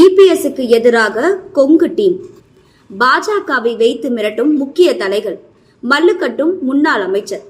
இபிஎஸ்க்கு எதிராக கொங்கு டீம். பாஜகவை வைத்து மிரட்டும் முக்கிய தலைகள் மல்லுக்கட்டும் முன்னாள் அமைச்சர்.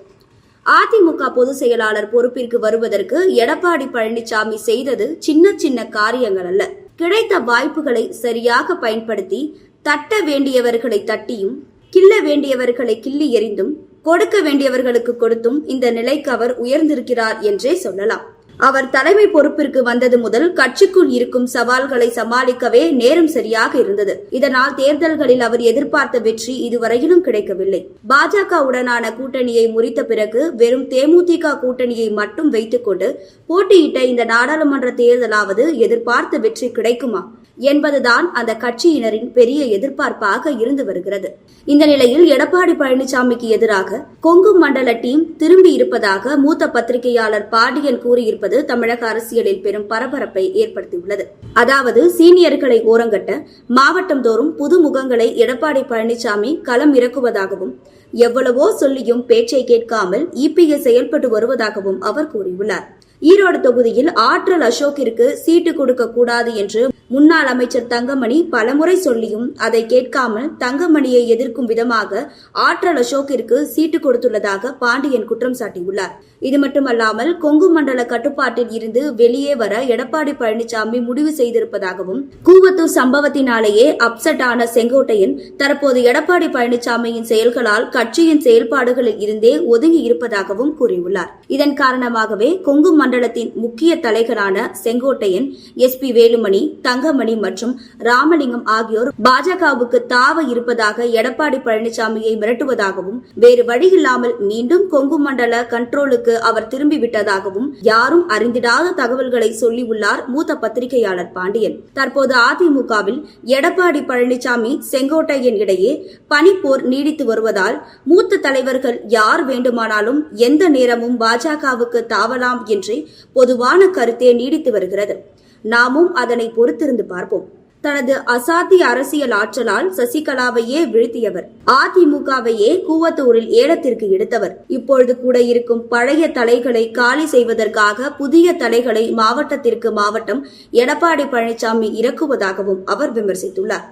அதிமுக பொதுச் செயலாளர் பொறுப்பிற்கு வருவதற்கு எடப்பாடி பழனிசாமி செய்தது சின்ன சின்ன காரியங்கள் அல்ல. கிடைத்த வாய்ப்புகளை சரியாக பயன்படுத்தி தட்ட வேண்டியவர்களை தட்டியும் கிள்ள வேண்டியவர்களை கிள்ளி எறிந்தும் கொடுக்க வேண்டியவர்களுக்கு கொடுத்தும் இந்த நிலைக்கு அவர் உயர்ந்திருக்கிறார் என்றே சொல்லலாம். அவர் தலைமை பொறுப்பிற்கு வந்தது முதல் கட்சிக்குள் இருக்கும் சவால்களை சமாளிக்கவே நேரம் சரியாக இருந்தது. இதனால் தேர்தல்களில் அவர் எதிர்பார்த்த வெற்றி இதுவரையிலும் கிடைக்கவில்லை. பாஜகவுடனான கூட்டணியை முறித்த பிறகு வெறும் தேமுதிக கூட்டணியை மட்டும் வைத்துக்கொண்டு போட்டியிட்ட இந்த நாடாளுமன்ற தேர்தலாவது எதிர்பார்த்த வெற்றி கிடைக்குமா என்பதுதான் அந்த கட்சியினரின் பெரிய எதிர்பார்ப்பாக இருந்து வருகிறது. இந்த நிலையில் எடப்பாடி பழனிசாமிக்கு எதிராக கொங்கு மண்டல டீம் திரும்பி இருப்பதாக மூத்த பத்திரிகையாளர் பாண்டியன் கூறியிருப்பது தமிழக அரசியலில் பெரும் பரபரப்பை ஏற்படுத்தியுள்ளது. அதாவது சீனியர்களை ஓரங்கட்ட மாவட்டம் தோறும் புது முகங்களை எடப்பாடி பழனிசாமி களம் இறக்குவதாகவும் எவ்வளவோ சொல்லியும் பேச்சை கேட்காமல் இபிஎஸ் செயல்பட்டு வருவதாகவும் அவர் கூறியுள்ளார். ஈரோடு தொகுதியில் ஆற்றல் அசோக்கிற்கு சீட்டு கொடுக்க கூடாது என்று முன்னாள் அமைச்சர் தங்கமணி பலமுறை சொல்லியும் அதை கேட்காமல் தங்கமணியை எதிர்க்கும் விதமாக ஆற்றல் அசோக்கிற்கு சீட்டு கொடுத்துள்ளதாக பாண்டியன் குற்றம் சாட்டியுள்ளார். இது மட்டுமல்லாமல் கொங்கு மண்டல கட்டுப்பாட்டில் இருந்து வெளியே வர எடப்பாடி பழனிசாமி முடிவு செய்திருப்பதாகவும் கூவத்தூர் சம்பவத்தினாலேயே அப்செட் ஆன செங்கோட்டையன் தற்போது எடப்பாடி பழனிசாமியின் செயல்களால் கட்சியின் செயல்பாடுகளில் இருந்தே ஒதுங்கி இருப்பதாகவும் கூறியுள்ளார். இதன் காரணமாகவே கொங்கு மண்டலத்தின் முக்கிய தலைகளான செங்கோட்டையன் எஸ் பி வேலுமணி தங்கமணி மற்றும் ராமலிங்கம் ஆகியோர் பாஜகவுக்கு தாவ இருப்பதாக எடப்பாடி பழனிசாமியை மிரட்டுவதாகவும் வேறு வழியில்லாமல் மீண்டும் கொங்கு மண்டல கண்ட்ரோலுக்கு அவர் திரும்பிவிட்டதாகவும் யாரும் அறிந்திடாத தகவல்களை சொல்லியுள்ளார் மூத்த பத்திரிகையாளர் பாண்டியன். தற்போது அதிமுகவில் எடப்பாடி பழனிசாமி செங்கோட்டையன் இடையே பனிப்போர் நீடித்து வருவதால் மூத்த தலைவர்கள் யார் வேண்டுமானாலும் எந்த நேரமும் பாஜகவுக்கு தாவலாம் என்று பொதுவான கருத்தே நீடித்து வருகிறது. நாமும் அதனை பொறுத்திருந்து பார்ப்போம். தனது அசாத்திய அரசியல் ஆற்றலால் சசிகலாவையே வீழ்த்தியவர். அதிமுகவையே கூவத்தூரில் ஏலத்திற்கு எடுத்தவர் இப்பொழுது கூட இருக்கும் பழைய தலைகளை காலி செய்வதற்காக புதிய தலைகளை மாவட்டத்திற்கு மாவட்டம் எடப்பாடி பழனிசாமி இறக்குவதாகவும் அவர் விமர்சித்துள்ளார்.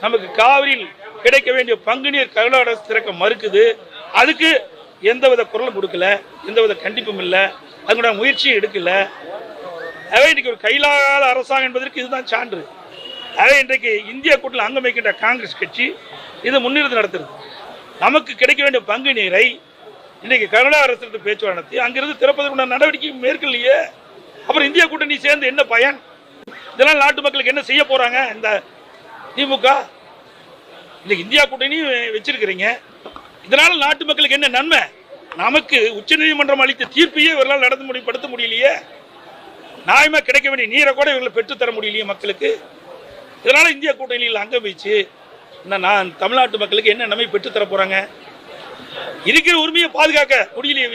நமக்கு காவிரியில் கிடைக்க வேண்டிய பங்கு நீர் கர்நாடக திறக்க மறுக்குது. அதுக்கு எந்தவித குரலும் கொடுக்கல. எந்தவித கண்டிப்பும் இல்லை. அதுக்குடைய முயற்சியும் எடுக்கல. அவை இன்றைக்கு ஒரு கையிலாத அரசாங்கம் என்பதற்கு இதுதான் சான்று. அவை இன்றைக்கு இந்திய கூட்டில் அங்கம் வைக்கின்ற காங்கிரஸ் கட்சி இது முன்னிறுத்தி நடத்துறது. நமக்கு கிடைக்க வேண்டிய பங்கு நீரை இன்றைக்கு கர்நாடக அரசு பேச்சுவார்த்தை நடத்தி அங்கிருந்து திறப்பதற்குண்டான நடவடிக்கை மேற்கொள்ளையே அப்புறம் இந்திய கூட்டணி சேர்ந்து என்ன பயன்? இதெல்லாம் நாட்டு மக்களுக்கு என்ன செய்ய போறாங்க இந்த திமுக? இன்னைக்கு இந்தியா கூட்டணி வச்சிருக்கிறீங்க. இதனால நாட்டு மக்களுக்கு என்ன நன்மை? நமக்கு உச்சநீதிமன்றம் அளித்த தீர்ப்பையே இவர்களால் நடந்து முடிப்படுத்த முடியலையே. நியாயமா கிடைக்க வேண்டிய நீரை கூட இவங்களை பெற்றுத்தர முடியலையே மக்களுக்கு. இதனால இந்திய கூட்டணியில் அங்கம் வச்சு என்ன நான் தமிழ்நாட்டு மக்களுக்கு என்ன நன்மை பெற்றுத்தர போறாங்க? இருக்கிற உரிமையை பாதுகாக்க முடியலையே